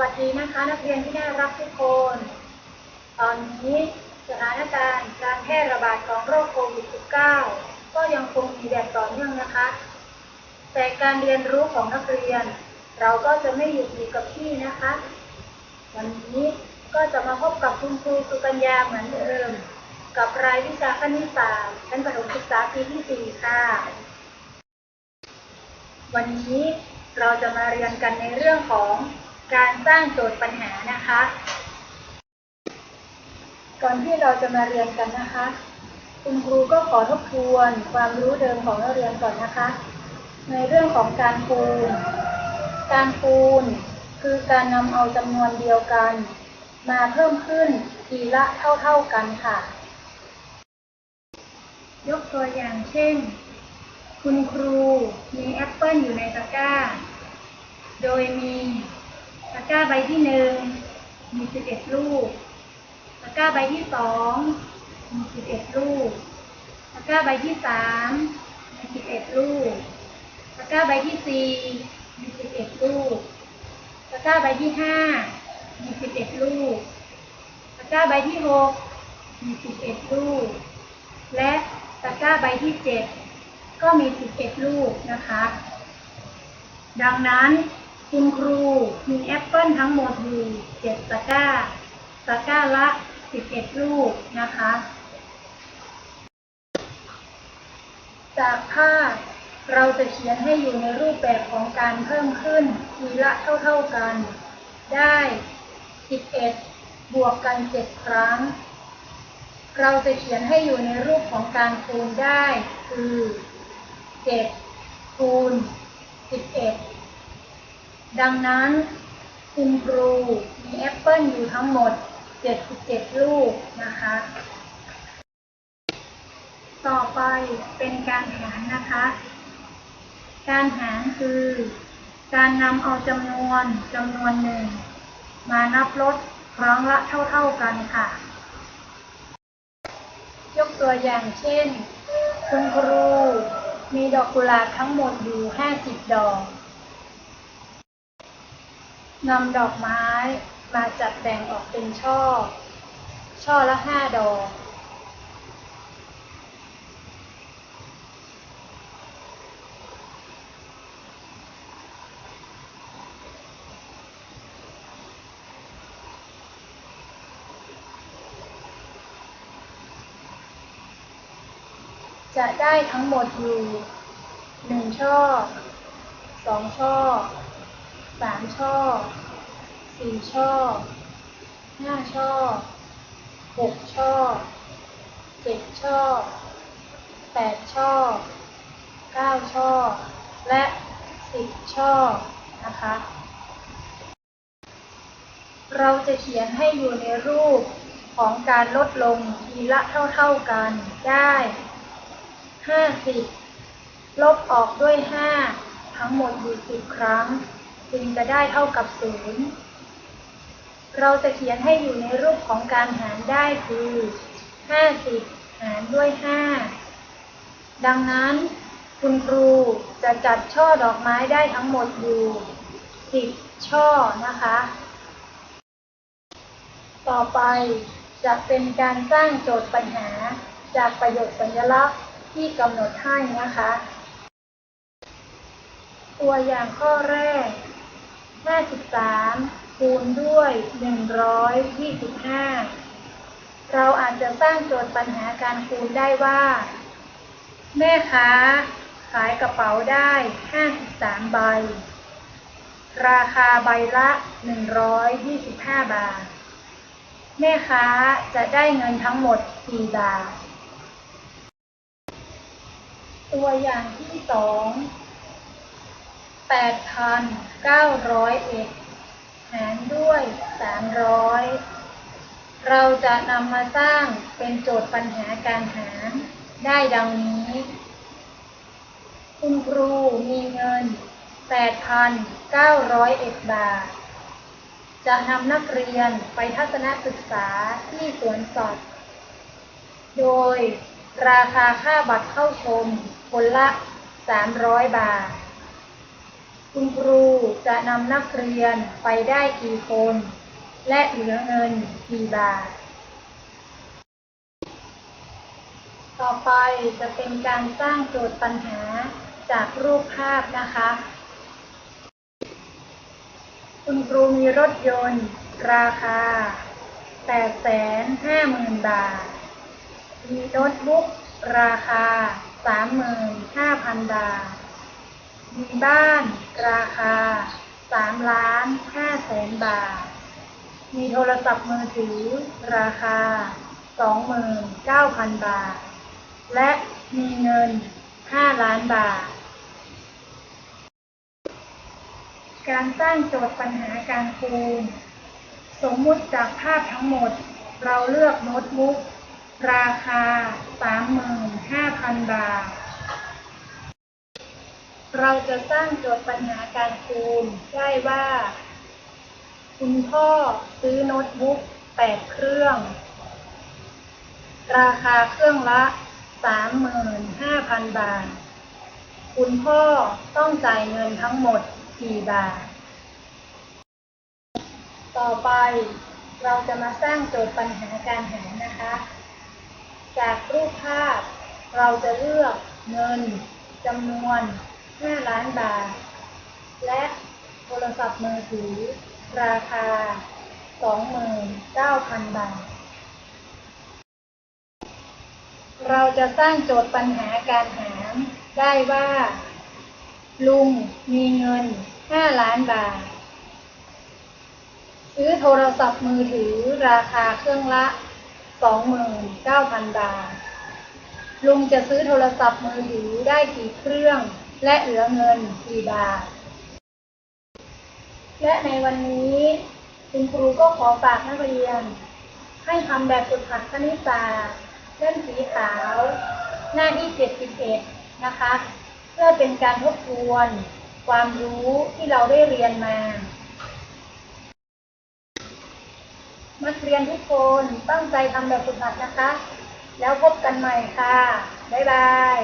วัสดีนะคะนักเรียนที่น่ารักทุกคน ตอนนี้สถานการณ์การแพร่ระบาดของโรคโควิด -19 ก็ยังคงมีแบบต่อเนื่องนะคะ แต่การเรียนรู้ของนักเรียน เราก็จะไม่หยุดอยู่กับที่นะคะ วันนี้ก็จะมาพบกับคุณครูสุกัญญาเหมือนเดิม กับรายวิชาคณิตศาสตร์ชั้นประถมศึกษาปีที่ 4 ค่ะ วันนี้เราจะมาเรียนกันในเรื่องของ การสร้างโจทย์ปัญหานะคะ ก่อนที่เราจะมาเรียนกันนะคะ คุณครูก็ขอทบทวนความรู้เดิมของนักเรียนก่อนนะคะ ในเรื่องของการคูณ การคูณคือการนำเอาจำนวนเดียวกัน มาเพิ่มขึ้นทีละเท่าๆกันค่ะ ยกตัวอย่างเช่น คุณครูมีแอปเปิลอยู่ในตะกร้า โดยมีะกร้าใบที่หนึ่งมี11ลูก ตะกร้าใบที่สองมี11ลูก ตะกร้าใบที่สามมี11ลูก ตะกร้าใบที่สี่มี11ลูก ตะกร้าใบที่ห้ามี11ลูก ตะกร้าใบที่หกมี11ลูก และตะกร้าใบที่เจ็ดก็มี11ลูกนะคะ ดังนั้น คุณครูมีแอปเปิลทั้งหมดอยู่7ตะกร้า ตะกร้าละ11ลูกนะคะ จากภาพเราจะเขียนให้อยู่ในรูปแบบของการเพิ่มขึ้นทีละเท่าๆกัน ได้ 11 บวกกัน 7 ครั้ง เราจะเขียนให้อยู่ในรูปของการคูณได้ คือ 7 คูณ 11 ดังนั้นคุณครูมีแอปเปิลอยู่ทั้งหมด 77 ลูกนะคะ ต่อไปเป็นการหารนะคะ การหารคือ การนำเอาจำนวนจำนวนหนึ่ง มานับลดครั้งละเท่า ๆกันค่ะ ยกตัวอย่างเช่น คุณครูมีดอกกุหลาบทั้งหมดอยู่ 50 ดอก นำดอกไม้มาจัดแบ่งออกเป็นช่อ ช่อละ5ดอก จะได้ทั้งหมดอยู่หนึ่งช่อสองช่อ สามช่อสี่ช่อห้าช่อหกช่อเจ็ดช่อแปดช่อเก้าช่อและสิบช่อนะคะ เราจะเขียนให้อยู่ในรูปของการลดลงทีละเท่าๆกันได้ห้าสิบลบออกด้วยห้าทั้งหมดอยู่สิบครั้ง จึงจะได้เท่ากับศูนย์เราจะเขียนให้อยู่ในรูปของการหารได้คือห้าสิบหารด้วยห้าดังนั้นคุณครูจะจัดช่อดอกไม้ได้ทั้งหมดอยู่สิบช่อนะคะ ต่อไปจะเป็นการสร้างโจทย์ปัญหาจากประโยคสัญลักษณ์ที่กำหนดให้นะคะ ตัวอย่างข้อแรก 53 คูณด้วย 125 เราอาจจะสร้างโจทย์ปัญหาการคูณได้ว่า แม่ค้าขายกระเป๋าได้ 53 ใบ ราคาใบละ 125 บาท แม่ค้าจะได้เงินทั้งหมดกี่บาท ตัวอย่างที่ส องแปดพันเก้าร้อยเอ็ดหารด้วยสามร้อยเราจะนำมาสร้างเป็นโจทย์ปัญหาการหารได้ดังนี้ คุณครูมีเงิน 8,901 บาท จะนำนักเรียนไปทัศนศึกษาที่สวนสัตว์ โดยราคาค่าบัตรเข้าชมคนละ 300 บาท คุณครูจะนำนักเรียนไปได้กี่คน และเหลือเงินกี่บาท ต่อไปจะเป็นการสร้างโจทย์ปัญหาจากรูปภาพนะคะ คุณครูมีรถยนต์ ราคา 850,000 บาท มีโน้ตบุ๊ก ราคา 35,000 บาท มีบ้าน ราคา3ล้าน5แสนบาท มีโทรศัพท์มือถือ ราคา29,000บาท และมีเงิน5ล้านบาท การสร้างโจทย์ปัญหาการคูณ สมมุติจากภาพทั้งหมด เราเลือกโน้ตบุ๊กราคา 35,000 บาท เราจะสร้างโจทย์ปัญหาการคูณได้ว่า คุณพ่อซื้อโน้ตบุ๊ก8เครื่อง ราคาเครื่องละ 35,000 บาท คุณพ่อต้องจ่ายเงินทั้งหมดกี่บาท ต่อไปเราจะมาสร้างโจทย์ปัญหาการหารนะคะ จากรูปภาพ เราจะเลือกเงินจำนวน 5 ล้านบาท และโทรศัพท์มือถือ ราคา 29,000 บาท เราจะสร้างโจทย์ปัญหาการหารได้ว่า ลุงมีเงิน 5 ล้านบาท ซื้อโทรศัพท์มือถือราคาเครื่องละ 29,000 บาท ลุงจะซื้อโทรศัพท์มือถือได้กี่เครื่อง และเหลือเงินกี่บาท และในวันนี้คุณครูก็ขอฝากนักเรียน ให้ทำแบบฝึกหัดคณิตศาสตร์เส้นสีขาว หน้าที่ 71 นะคะ เพื่อเป็นการทบทวน ความรู้ที่เราได้เรียนมานักเรียนทุกคนตั้งใจทำแบบฝึกหัดนะคะ แล้วพบกันใหม่ค่ะ บ๊ายบาย